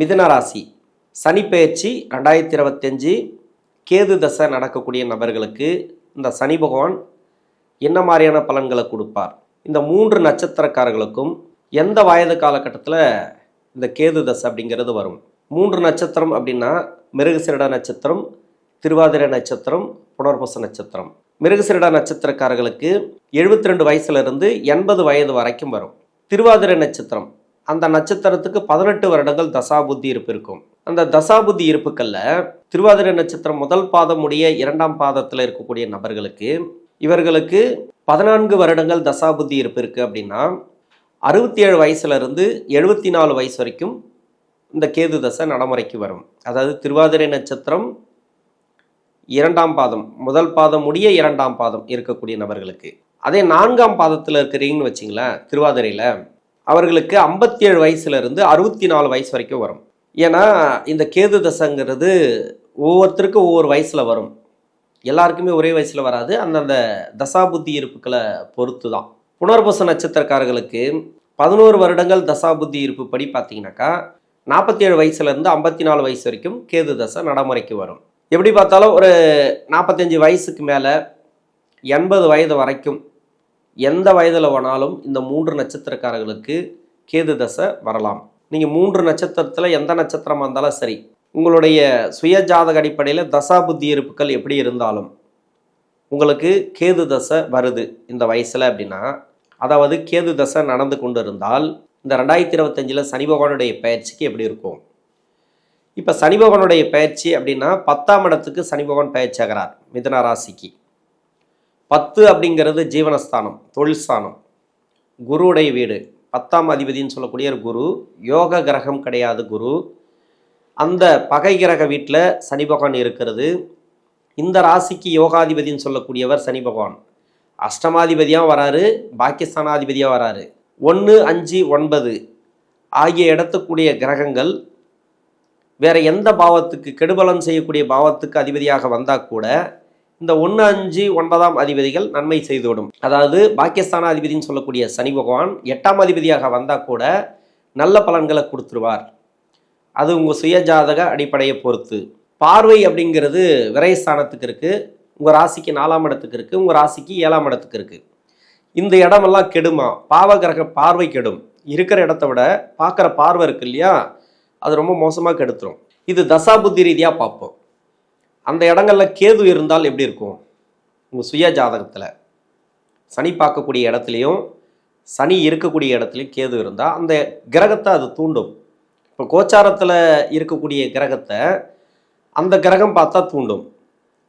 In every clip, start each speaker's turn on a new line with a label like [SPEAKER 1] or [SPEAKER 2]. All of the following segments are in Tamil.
[SPEAKER 1] மிதனராசி சனிப்பெயர்ச்சி ரெண்டாயிரத்தி இருபத்தஞ்சு கேது தசை நடக்கக்கூடிய நபர்களுக்கு இந்த சனி பகவான் என்ன மாதிரியான பலன்களை கொடுப்பார்? இந்த மூன்று நட்சத்திரக்காரர்களுக்கும் எந்த வயது காலகட்டத்தில் இந்த கேது தசை அப்படிங்கிறது வரும்? மூன்று நட்சத்திரம் அப்படின்னா மிருகசிரட நட்சத்திரம் திருவாதிரை நட்சத்திரம் புனர்பூச நட்சத்திரம். மிருகசிரட நட்சத்திரக்காரர்களுக்கு எழுபத்தி ரெண்டு வயசுலேருந்து எண்பது வயது வரைக்கும் வரும். திருவாதிரை நட்சத்திரம் அந்த நட்சத்திரத்துக்கு பதினெட்டு வருடங்கள் தசாபுத்தி இருப்பு இருக்கும். அந்த தசாபுத்தி இருப்புக்கள்ல திருவாதிரை நட்சத்திரம் முதல் பாதம் உடைய இரண்டாம் பாதத்தில் இருக்கக்கூடிய நபர்களுக்கு இவர்களுக்கு பதினான்கு வருடங்கள் தசாபுத்தி இருப்பு இருக்கு அப்படின்னா அறுபத்தி ஏழு வயசுல இருந்து எழுபத்தி நாலு வயசு வரைக்கும் இந்த கேது தசை நடைமுறைக்கு வரும். அதாவது திருவாதிரை நட்சத்திரம் இரண்டாம் பாதம் முதல் பாதம் முடிய இரண்டாம் பாதம் இருக்கக்கூடிய நபர்களுக்கு. அதே நான்காம் பாதத்தில் இருக்கிறீங்கன்னு வச்சிங்களேன் திருவாதிரையில் அவர்களுக்கு ஐம்பத்தி ஏழு வயசுலேருந்து அறுபத்தி நாலு வயசு வரைக்கும் வரும். ஏன்னா இந்த கேது தசைங்கிறது ஒவ்வொருத்தருக்கும் ஒவ்வொரு வயசில் வரும். எல்லாருக்குமே ஒரே வயசில் வராது. அந்தந்த தசாபுத்தி இருப்புக்களை பொறுத்து தான் புனர்பூச நட்சத்திரக்காரர்களுக்கு பதினோரு வருடங்கள் தசாபுத்தி இருப்பு படி பார்த்தீங்கன்னாக்கா நாற்பத்தி ஏழு வயசுலேருந்து ஐம்பத்தி நாலு வயசு வரைக்கும் கேது தசை நடைமுறைக்கு வரும். எப்படி பார்த்தாலும் ஒரு நாற்பத்தஞ்சு வயசுக்கு மேலே எண்பது வயது வரைக்கும் எந்த வயதில் வேணாலும் இந்த மூன்று நட்சத்திரக்காரர்களுக்கு கேது தசை வரலாம். நீங்கள் மூன்று நட்சத்திரத்தில் எந்த நட்சத்திரமாக இருந்தாலும் சரி உங்களுடைய சுய ஜாதக அடிப்படையில் தசாபுத்தி இருப்புகள் எப்படி இருந்தாலும் உங்களுக்கு கேது தசை வருது இந்த வயசில் அப்படின்னா அதாவது கேது தசை நடந்து கொண்டு இருந்தால் இந்த ரெண்டாயிரத்தி இருபத்தஞ்சில் சனி பகவானுடைய பயிற்சிக்கு எப்படி இருக்கும்? இப்போ சனி பகவானுடைய பயிற்சி அப்படின்னா பத்தாம் இடத்துக்கு சனி பகவான் பயிற்சி ஆகிறார் மிதன ராசிக்கு. பத்து அப்படிங்கிறது ஜீவனஸ்தானம் தொழில் ஸ்தானம் குருவுடைய வீடு. பத்தாம் அதிபதின்னு சொல்லக்கூடிய ஒரு குரு யோக கிரகம் கிடையாது குரு. அந்த பகை கிரக வீட்டில் சனி பகவான் இருக்கிறது. இந்த ராசிக்கு யோகாதிபதின்னு சொல்லக்கூடியவர் சனி பகவான். அஷ்டமாதிபதியாக வராரு பாக்கியஸ்தானாதிபதியாக வராரு. ஒன்று அஞ்சு ஒன்பது ஆகிய இடத்துக்கூடிய கிரகங்கள் வேற எந்த பாவத்துக்கு கெடுபலம் செய்யக்கூடிய பாவத்துக்கு அதிபதியாக வந்தால் கூட இந்த ஒன்று அஞ்சு ஒன்பதாம் அதிபதிகள் நன்மை செய்துவிடும். அதாவது பாக்கியஸ்தான அதிபதினு சொல்லக்கூடிய சனி பகவான் எட்டாம் அதிபதியாக வந்தால் கூட நல்ல பலன்களை கொடுத்துருவார். அது உங்கள் சுயஜாதக அடிப்படையை பொறுத்து. பார்வை அப்படிங்கிறது விரயஸ்தானத்துக்கு இருக்குது உங்கள் ராசிக்கு நாலாம் இடத்துக்கு இருக்குது உங்கள் ராசிக்கு ஏழாம் இடத்துக்கு இருக்குது இந்த இடமெல்லாம் கெடுமா? பாவகிரக பார்வை கெடும். இருக்கிற இடத்த விட பார்க்குற பார்வை இருக்கு இல்லையா? அது ரொம்ப மோசமாக கெடுத்துரும். இது தசாபுத்தி ரீதியாக பார்ப்போம். அந்த இடங்களில் கேது இருந்தால் எப்படி இருக்கும்? உங்கள் சுய ஜாதகத்தில். சனி பார்க்கக்கூடிய இடத்துலையும் சனி இருக்கக்கூடிய இடத்துலையும் கேது இருந்தால் அந்த கிரகத்தை அது தூண்டும். இப்போ கோச்சாரத்தில் இருக்கக்கூடிய கிரகத்தை அந்த கிரகம் பார்த்தா தூண்டும்.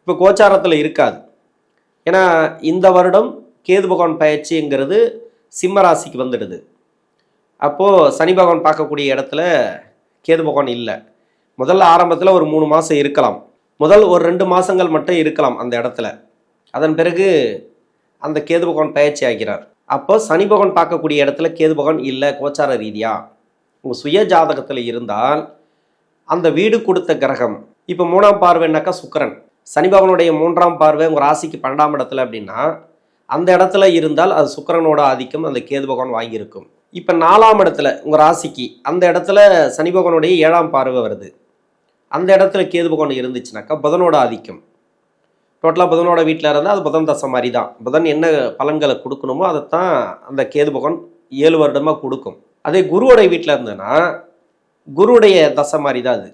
[SPEAKER 1] இப்போ கோச்சாரத்தில் இருக்காது. ஏன்னா இந்த வருடம் கேது பகவான் பயிற்சிங்கிறது சிம்ம ராசிக்கு வந்துடுது. அப்போது சனி பகவான் பார்க்கக்கூடிய இடத்துல கேது பகவான் இல்லை. முதல்ல ஆரம்பத்தில் ஒரு மூணு மாதம் இருக்கலாம். முதல் ஒரு ரெண்டு மாதங்கள் மட்டும் இருக்கலாம் அந்த இடத்துல. அதன் பிறகு அந்த கேது பகவான் பயிற்சி ஆகிறார். அப்போ சனி பகவான் பார்க்கக்கூடிய இடத்துல கேது பகவான் இல்லை கோச்சார ரீதியா. உங்கள் சுய ஜாதகத்தில் இருந்தால் அந்த வீடு கொடுத்த கிரகம் இப்போ மூணாம் பார்வைனாக்கா சுக்கரன். சனி பகவானுடைய மூன்றாம் பார்வை உங்கள் ராசிக்கு பன்னெண்டாம் இடத்துல அப்படின்னா அந்த இடத்துல இருந்தால் அது சுக்கரனோட ஆதிக்கம் அந்த கேது பகவான் வாங்கியிருக்கும். இப்போ நாலாம் இடத்துல உங்கள் ராசிக்கு அந்த இடத்துல சனி பகவானுடைய ஏழாம் பார்வை வருது. அந்த இடத்துல கேது பகவான் இருந்துச்சுனாக்கா புதனோட ஆதிக்கம். டோட்டலாக புதனோட வீட்டில் இருந்தால் அது புதன் தசை மாதிரி தான். புதன் என்ன பலன்களை கொடுக்கணுமோ அதைத்தான் அந்த கேது பகவான் ஏழு வருடமாக கொடுக்கும். அதே குருவோடைய வீட்டில் இருந்ததுன்னா குருவுடைய தசை மாதிரி தான் அது.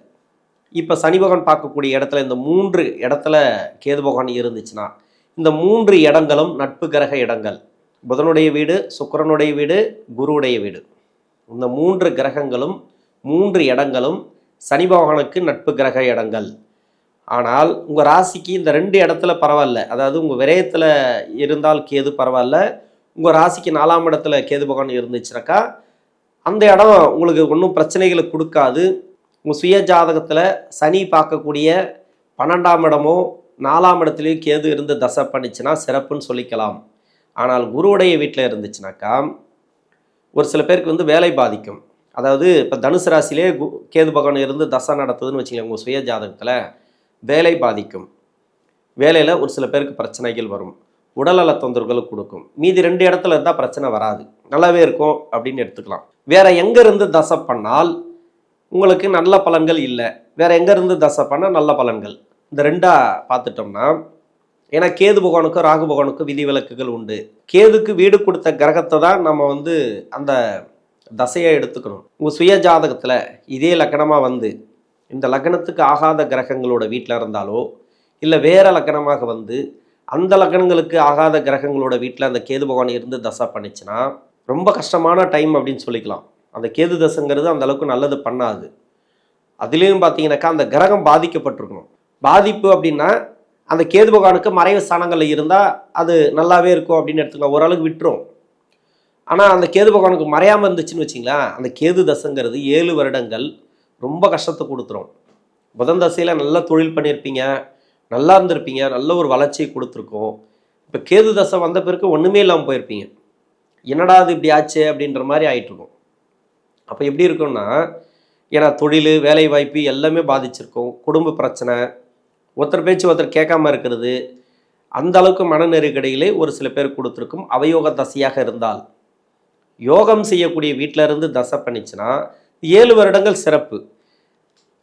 [SPEAKER 1] இப்போ சனி பகவான் பார்க்கக்கூடிய இடத்துல இந்த மூன்று இடத்துல கேது பகவான் இருந்துச்சுன்னா இந்த மூன்று இடங்களும் நட்பு கிரக இடங்கள். புதனுடைய வீடு சுக்கிரனுடைய வீடு குருவுடைய வீடு. இந்த மூன்று கிரகங்களும் மூன்று இடங்களும் சனி பகவானுக்கு நட்பு கிரக இடங்கள். ஆனால் உங்கள் ராசிக்கு இந்த ரெண்டு இடத்துல பரவாயில்ல. அதாவது உங்கள் விரயத்தில் இருந்தால் கேது பரவாயில்ல. உங்கள் ராசிக்கு நாலாம் இடத்துல கேது பகவான் இருந்துச்சுனாக்கா அந்த இடம் உங்களுக்கு ஒன்றும் பிரச்சனைகளை கொடுக்காது. உங்கள் சுய ஜாதகத்தில் சனி பார்க்கக்கூடிய பன்னெண்டாம் இடமோ நாலாம் இடத்துலையும் கேது இருந்து தசை பண்ணிச்சுன்னா சிறப்புன்னு சொல்லிக்கலாம். ஆனால் குருவுடைய வீட்டில் இருந்துச்சுனாக்கா ஒரு சில பேருக்கு வந்து வேலை பாதிக்கும். அதாவது இப்போ தனுசு ராசியிலே கு கேது பகவான் இருந்து தசை நடத்துதுன்னு வச்சுக்கோங்க உங்கள் சுய ஜாதகத்தில். வேலை பாதிக்கும். வேலையில் ஒரு சில பேருக்கு பிரச்சனைகள் வரும். உடல்நல தொந்தரவுகள் கொடுக்கும். மீதி ரெண்டு இடத்துல இருந்தால் பிரச்சனை வராது. நல்லாவே இருக்கும் அப்படின்னு எடுத்துக்கலாம். வேற எங்கேருந்து தசை பண்ணால் உங்களுக்கு நல்ல பலன்கள் இல்லை. வேற எங்கேருந்து தசை பண்ணால் நல்ல பலன்கள்? இந்த ரெண்டாக பார்த்துட்டோம்னா ஏன்னா கேது பகவானுக்கும் ராகு பகவானுக்கும் விதிவிலக்குகள் உண்டு. கேதுக்கு வீடு கொடுத்த கிரகத்தை தான் நம்ம வந்து அந்த தசையை எடுத்துக்கணும். உங்கள் சுய ஜாதகத்தில் இதே லக்கணமாக வந்து இந்த லக்னத்துக்கு ஆகாத கிரகங்களோட வீட்டில் இருந்தாலோ இல்லை வேறு லக்கணமாக வந்து அந்த லக்னங்களுக்கு ஆகாத கிரகங்களோட வீட்டில் அந்த கேது பகவான் இருந்து தசை பண்ணிச்சுன்னா ரொம்ப கஷ்டமான டைம் அப்படின்னு சொல்லிக்கலாம். அந்த கேது தசைங்கிறது அந்த அளவுக்கு நல்லது பண்ணாது. அதுலேயும் பார்த்தீங்கன்னாக்கா அந்த கிரகம் பாதிக்கப்பட்டிருக்கணும். பாதிப்பு அப்படின்னா அந்த கேது பகவானுக்கு மறைவு ஸ்தானங்களில் இருந்தால் அது நல்லாவே இருக்கும் அப்படின்னு எடுத்துக்கலாம். ஓரளவுக்கு விட்டுரும். ஆனால் அந்த கேது பகவானுக்கு மறையாமல் இருந்துச்சுன்னு வச்சிங்களேன் அந்த கேது தசைங்கிறது ஏழு வருடங்கள் ரொம்ப கஷ்டத்தை கொடுத்துரும். புதன் தசையில் நல்லா தொழில் பண்ணியிருப்பீங்க நல்லா இருந்திருப்பீங்க நல்ல ஒரு வளர்ச்சியை கொடுத்துருக்கோம். இப்போ கேது தசை வந்த பிறகு ஒன்றுமே இல்லாமல் போயிருப்பீங்க. என்னடா அது இப்படி ஆச்சு அப்படின்ற மாதிரி ஆயிட்டிருக்கும். அப்போ எப்படி இருக்கும்னா ஏன்னா தொழில் வேலை வாய்ப்பு எல்லாமே பாதிச்சிருக்கும். குடும்ப பிரச்சனை ஒருத்தர் பேச்சு ஒருத்தர் கேட்காம இருக்கிறது அந்த அளவுக்கு மன நெருக்கடியிலே ஒரு சில பேர் கொடுத்துருக்கும் அவயோக தசையாக இருந்தால். யோகம் செய்யக்கூடிய வீட்டில இருந்து தசை பண்ணிச்சுன்னா ஏழு வருடங்கள் சிறப்பு.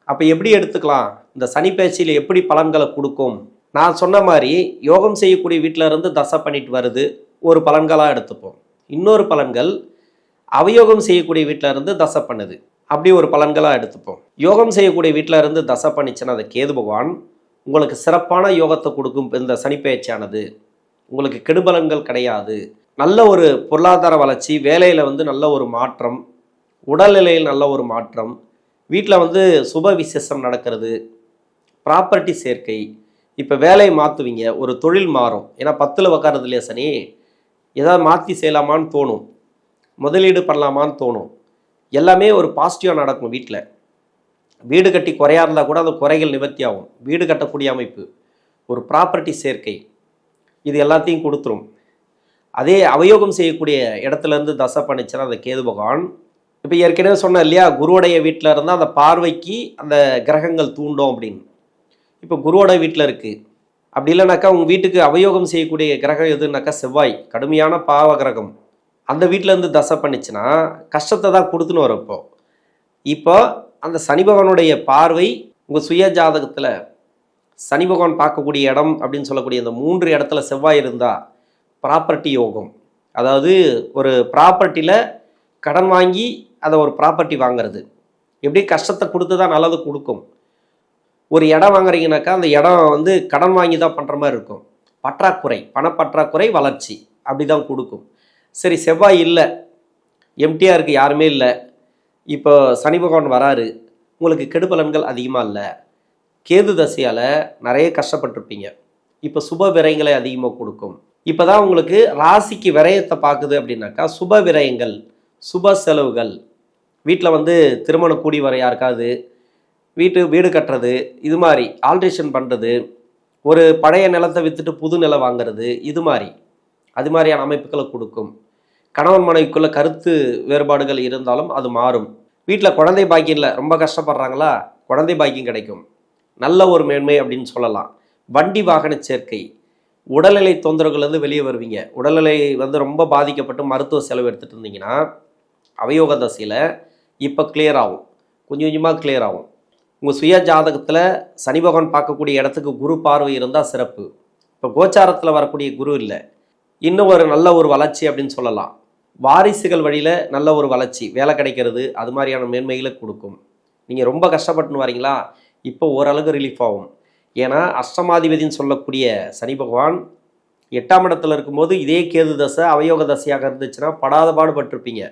[SPEAKER 1] அப்போ எப்படி எடுத்துக்கலாம்? இந்த சனி பயிற்சியில் எப்படி பலன்களை கொடுக்கும்? நான் சொன்ன மாதிரி யோகம் செய்யக்கூடிய வீட்டில இருந்து தசை பண்ணிட்டு வருது ஒரு பலன்களாக எடுத்துப்போம். இன்னொரு பலன்கள் அவயோகம் செய்யக்கூடிய வீட்டில இருந்து தசை பண்ணுது அப்படி ஒரு பலன்களாக எடுத்துப்போம். யோகம் செய்யக்கூடிய வீட்டில இருந்து தசை பண்ணிச்சுன்னா அந்த கேது பகவான் உங்களுக்கு சிறப்பான யோகத்தை கொடுக்கும் இந்த சனிப்பெயர்ச்சியானது உங்களுக்கு கெடுபலன்கள் கிடையாது. நல்ல ஒரு பொருளாதார வளர்ச்சி வேலையில் வந்து நல்ல ஒரு மாற்றம் உடல்நிலையில் நல்ல ஒரு மாற்றம் வீட்டில் வந்து சுப விசேஷம் நடக்கிறது ப்ராப்பர்ட்டி சேர்க்கை இப்போ வேலையை மாற்றுவீங்க ஒரு தொழில் மாறும். ஏன்னா பத்தில் உக்காறது இல்லையா சனி? ஏதாவது மாற்றி செய்யலாமான்னு தோணும். முதலீடு பண்ணலாமான்னு தோணும். எல்லாமே ஒரு பாசிட்டிவாக நடக்கும் வீட்டில் வீடு கட்டி குறையா இருந்தால் கூட அந்த குறைகள் நிவர்த்தி ஆகும். வீடு கட்டக்கூடிய அமைப்பு ஒரு ப்ராப்பர்ட்டி சேர்க்கை இது எல்லாத்தையும் கொடுத்துரும். அதே அவயோகம் செய்யக்கூடிய இடத்துல இருந்து தசை பண்ணிச்சுன்னா அந்த கேது பகவான் இப்போ ஏற்கனவே சொன்னேன் இல்லையா குருவுடைய வீட்டில் இருந்தால் அந்த பார்வைக்கு அந்த கிரகங்கள் தூண்டும் அப்படின்னு. இப்போ குருவோட வீட்டில் இருக்குது அப்படி இல்லைனாக்கா உங்கள் வீட்டுக்கு அவயோகம் செய்யக்கூடிய கிரகம் எதுனாக்கா செவ்வாய் கடுமையான பாவ கிரகம். அந்த வீட்டில் இருந்து தசை பண்ணிச்சுன்னா கஷ்டத்தை தான் கொடுத்துன்னு வரப்போ இப்போ. இப்போ அந்த சனி பகவானுடைய பார்வை உங்கள் சுய ஜாதகத்தில் சனி பகவான் பார்க்கக்கூடிய இடம் அப்படின்னு சொல்லக்கூடிய அந்த மூன்று இடத்துல செவ்வாய் இருந்தால் ப்ராப்பர்ட்டி யோகம். அதாவது ஒரு ப்ராப்பர்ட்டியில் கடன் வாங்கி அதை ஒரு ப்ராப்பர்ட்டி வாங்குறது. எப்படி? கஷ்டத்தை கொடுத்து தான் நல்லது கொடுக்கும். ஒரு இடம் வாங்குறீங்கனாக்கா அந்த இடம் வந்து கடன் வாங்கி தான் பண்ணுற மாதிரி இருக்கும். பற்றாக்குறை பணப்பற்றாக்குறை வளர்ச்சி அப்படி தான் கொடுக்கும். சரி செவ்வாய் இல்லை. எம்டியாக இருக்குது யாருமே இல்லை. இப்போ சனி பகவான் வராரு. உங்களுக்கு கெடுபலன்கள் அதிகமாக இல்லை. கேது தசையால் நிறைய கஷ்டப்பட்டிருப்பீங்க. இப்போ சுப விரைங்களை அதிகமாக கொடுக்கும். இப்போ தான் உங்களுக்கு ராசிக்கு விரயத்தை பார்க்குது அப்படின்னாக்கா சுப விரயங்கள் சுப செலவுகள். வீட்டில் வந்து திருமண கூடி வர யாருக்காவது வீட்டு வீடு கட்டுறது இது மாதிரி ஆல்ட்ரேஷன் பண்ணுறது ஒரு பழைய நிலத்தை விற்றுட்டு புது நிலம் வாங்குறது இது மாதிரி. அது மாதிரியான அமைப்புகளை கொடுக்கும். கணவன் மனைவிக்குள்ள கருத்து வேறுபாடுகள் இருந்தாலும் அது மாறும். வீட்டில் குழந்தை பாக்கியம் இல்லை ரொம்ப கஷ்டப்படுறாங்களா? குழந்தை பாக்கியம் கிடைக்கும். நல்ல ஒரு மேன்மை அப்படின்னு சொல்லலாம். வண்டி வாகன சேர்க்கை உடல்நிலை தொந்தரவுகள்லேருந்து வெளியே வருவீங்க. உடல்நிலை வந்து ரொம்ப பாதிக்கப்பட்டு மருத்துவ செலவு எடுத்துகிட்டு இருந்தீங்கன்னா அவயோக தசையில் இப்போ கிளியர் ஆகும். கொஞ்சம் கொஞ்சமாக கிளியர் ஆகும். உங்கள் சுய ஜாதகத்தில் சனி பகவான் பார்க்கக்கூடிய இடத்துக்கு குரு பார்வை இருந்தால் சிறப்பு. இப்போ கோச்சாரத்தில் வரக்கூடிய குரு இல்லை. இன்னும் ஒரு நல்ல ஒரு வளர்ச்சி அப்படின்னு சொல்லலாம். வாரிசுகள் வழியில் நல்ல ஒரு வளர்ச்சி வேலை கிடைக்கிறது அது மாதிரியான மேன்மைகளை கொடுக்கும். நீங்கள் ரொம்ப கஷ்டப்பட்டுன்னு வரீங்களா? இப்போ ஓரளவுக்கு ரிலீஃப் ஆகும். ஏன்னா அஷ்டமாதிபதின்னு சொல்லக்கூடிய சனி பகவான் எட்டாம் இடத்துல இருக்கும்போது இதே கேது தசை அவயோக தசையாக இருந்துச்சுன்னா படாத பாடுபட்டிருப்பீங்க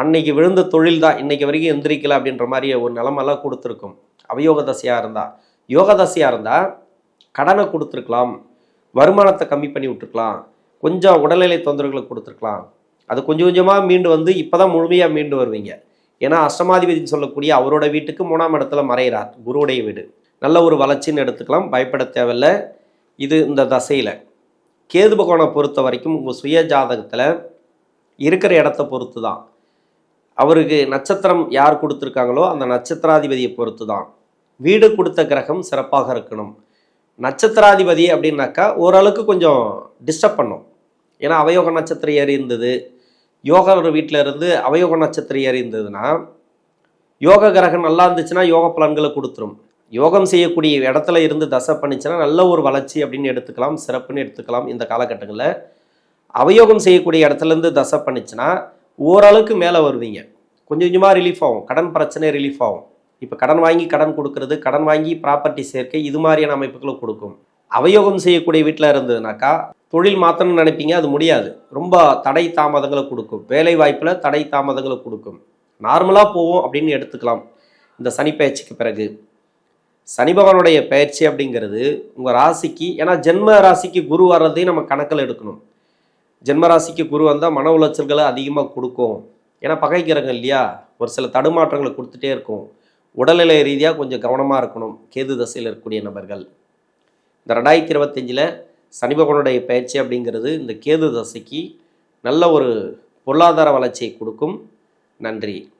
[SPEAKER 1] அன்னைக்கு விழுந்த தொழில் தான். இன்னைக்கு வரைக்கும் எந்திரிக்கல அப்படின்ற மாதிரி ஒரு நிலமெல்லாம் கொடுத்துருக்கும். அவயோக தசையாக இருந்தால் யோக தசையாக இருந்தால் கடனை கொடுத்துருக்கலாம். வருமானத்தை கம்மி பண்ணி விட்டுருக்கலாம். கொஞ்சம் உடல்நிலை தொந்தரவுகளை கொடுத்துருக்கலாம். அது கொஞ்சம் கொஞ்சமாக மீண்டு வந்து இப்போ தான் முழுமையாக மீண்டு வருவீங்க. ஏன்னா அஷ்டமாதிபதினு சொல்லக்கூடிய அவரோட வீட்டுக்கு மூணாம் இடத்துல மறைகிறார். குருவுடைய வீடு. நல்ல ஒரு வளர்ச்சின்னு எடுத்துக்கலாம். பயப்பட தேவையில்ல. இது இந்த தசையில். கேது பகவானை பொறுத்த வரைக்கும் உங்கள் சுய ஜாதகத்தில் இருக்கிற இடத்த பொறுத்து தான் அவருக்கு நட்சத்திரம் யார் கொடுத்துருக்காங்களோ அந்த நட்சத்திராதிபதியை பொறுத்து தான் வீடு கொடுத்த கிரகம் சிறப்பாக இருக்கணும். நட்சத்திராதிபதி அப்படின்னாக்கா ஓரளவுக்கு கொஞ்சம் டிஸ்டர்ப் பண்ணும். ஏன்னா அவயோக நட்சத்திரம் ஏறி இருந்தது. யோகா ஒரு வீட்டில் இருந்து அவயோக நட்சத்திரம் ஏறி இருந்ததுன்னா யோக கிரகம் நல்லா இருந்துச்சுன்னா யோக பலன்களை கொடுத்துரும். யோகம் செய்யக்கூடிய இடத்துல இருந்து தசை பண்ணிச்சுன்னா நல்ல ஒரு வளர்ச்சி அப்படின்னு எடுத்துக்கலாம் சிறப்புன்னு எடுத்துக்கலாம் இந்த காலகட்டங்களில். அவயோகம் செய்யக்கூடிய இடத்துல இருந்து தசை பண்ணிச்சுன்னா ஓரளவுக்கு மேலே வருவீங்க. கொஞ்சம் கொஞ்சமாக ரிலீஃப் ஆகும். கடன் பிரச்சனை ரிலீஃப் ஆகும். இப்போ கடன் வாங்கி கடன் கொடுக்கறது கடன் வாங்கி ப்ராப்பர்ட்டி சேர்க்கை இது மாதிரியான அமைப்புகளை கொடுக்கும். அவயோகம் செய்யக்கூடிய வீட்டில் இருந்ததுனாக்கா தொழில் மாற்றணும்னு நினைப்பீங்க அது முடியாது. ரொம்ப தடை தாமதங்களை கொடுக்கும். வேலை வாய்ப்பில் தடை தாமதங்களை கொடுக்கும். நார்மலாக போவோம் அப்படின்னு எடுத்துக்கலாம். இந்த சனி பயிற்சிக்கு பிறகு. சனி பகவானுடைய பயிற்சி அப்படிங்கிறது உங்கள் ராசிக்கு ஏன்னா ஜென்ம ராசிக்கு குரு வர்றதையும் நம்ம கணக்கில் எடுக்கணும். ஜென்ம ராசிக்கு குரு வந்தால் மன உளைச்சல்களை அதிகமாக கொடுக்கும். ஏன்னா பகைக்கிறங்க இல்லையா? ஒரு சில தடுமாற்றங்களை கொடுத்துட்டே இருக்கும். உடல்நிலை ரீதியாக கொஞ்சம் கவனமாக இருக்கணும். கேது தசையில் இருக்கக்கூடிய நபர்கள். இந்த ரெண்டாயிரத்தி இருபத்தஞ்சில் சனி பகவானுடைய பயிற்சி அப்படிங்கிறது இந்த கேது தசைக்கு நல்ல ஒரு பொருளாதார வளர்ச்சியை கொடுக்கும். நன்றி.